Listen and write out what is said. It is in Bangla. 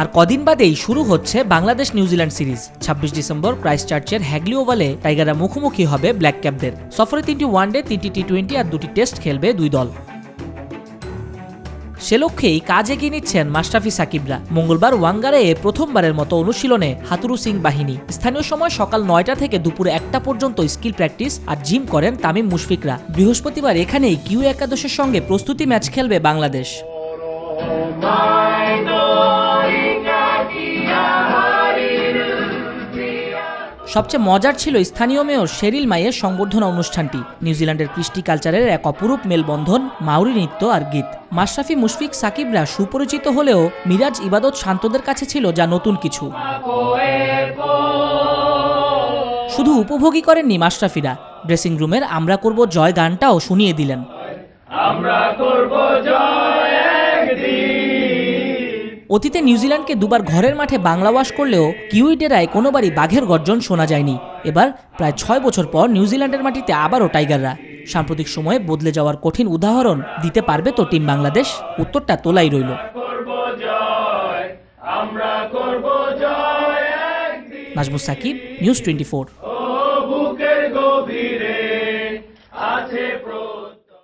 আর কদিন বাদেই শুরু হচ্ছে বাংলাদেশ নিউজিল্যান্ড সিরিজ। ছাব্বিশ ডিসেম্বর ক্রাইস্ট চার্চের হ্যাগলি ওভালে টাইগাররা মুখোমুখি হবে ব্ল্যাক ক্যাপদের। সফরে তিনটি ওয়ানডে, তিনটি টি টোয়েন্টি আর দুটি টেস্ট খেলবে দুই দল। সে লক্ষ্যেই কাজ এগিয়ে নিচ্ছেন মাশরাফি সাকিবরা। মঙ্গলবার ওয়াঙ্গারে প্রথমবারের মতো অনুশীলনে হাতুরু সিং বাহিনী। স্থানীয় সময় সকাল নয়টা থেকে দুপুর একটা পর্যন্ত স্কিল প্র্যাকটিস আর জিম করেন তামিম মুশফিকরা। বৃহস্পতিবার এখানেই কিউ একাদশের সঙ্গে প্রস্তুতি ম্যাচ খেলবে বাংলাদেশ। সবচেয়ে মজার ছিল স্থানীয় মেয়র শেরিল মাইয়ের সংবর্ধনা অনুষ্ঠানটি, নিউজিল্যান্ডের কৃষ্টি কালচারের এক অপরূপ মেলবন্ধন, মাউরি নৃত্য আর গীত। মাশরাফি মুশফিক সাকিবরা সুপরিচিত হলেও মিরাজ ইবাদত শান্তদের কাছে ছিল যা নতুন কিছু। শুধু উপভোগই করেননি মাশরাফিরা। ড্রেসিং রুমের আমরা করব জয় গানটাও শুনিয়ে দিলেন। অতীতে নিউজিল্যান্ডকে দুবার ঘরের মাঠে বাংলা ওয়াশ করলেও কিউই ডেরায় কোনোবারই বাঘের গর্জন শোনা যায়নি। এবার প্রায় ছয় বছর পর নিউজিল্যান্ডের মাটিতে আবারও টাইগাররা। সাম্প্রতিক সময়ে বদলে যাওয়ার কঠিন উদাহরণ দিতে পারবে তো টিম বাংলাদেশ? উত্তরটা তোলাই রইল। নাজমুস সাকিব, নিউজ টোয়েন্টি গভীরে